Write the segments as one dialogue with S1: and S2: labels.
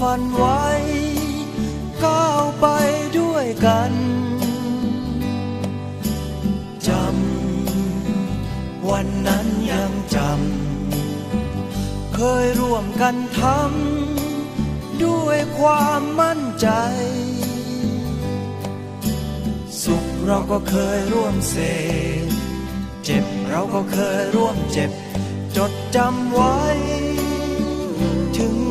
S1: ฝันไว้ ก้าวไปด้วยกันจำวันนั้นยังจำเคยร่วมกันทำด้วยความมั่นใจ สุขเราก็เคยร่วมเสพเจ็บเราก็เคยร่วมเจ็บ จดจำไว้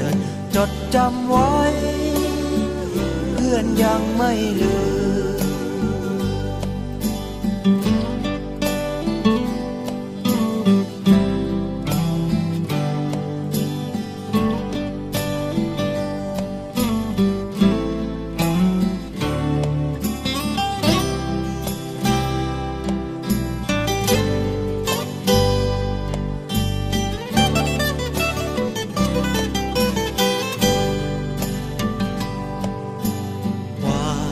S1: น จดจำไว้ เพื่อนยังไม่ลืมก